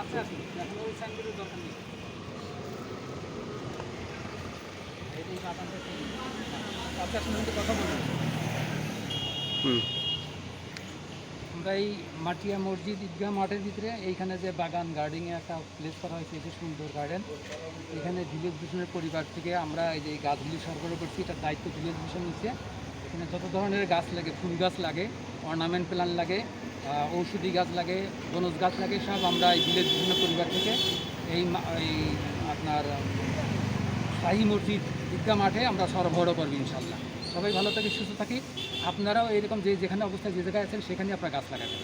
আসুন। এখন ওই সাইনবোর্ডের দরকার নেই। এই যে এই বাগানটা ঠিক। আসুন কথা বলব আমরা এই মাটিয়া মসজিদ ঈদগাহ মাঠের ভিতরে এইখানে যে বাগান গার্ডেনে একটা প্লেস করা হয়েছে এই যে সুন্দর গার্ডেন এখানে ভিলেজ ভিশনের পরিবার থেকে আমরা এই যে গাছগুলি সরবরাহ করছি এটার দায়িত্ব ভিলেজ ভিশন নিচ্ছে। এখানে যত ধরনের গাছ লাগে ফুল গাছ লাগে অর্নামেন্ট প্ল্যান লাগে ঔষধি গাছ লাগে, বনজ গাছ লাগে, সব আমরা এই বিলের বিভিন্ন পরিবার থেকে এই এই আপনার শাহি মসজিদ ঈদগা মাঠে আমরা সরবরাহ করব ইনশাল্লাহ সবাই ভালো থাকি, সুস্থ থাকি। আপনারাও এরকম যে যেখানে অবস্থায় যে জায়গায় আছেন সেখানে আপনার গাছ লাগাবেন।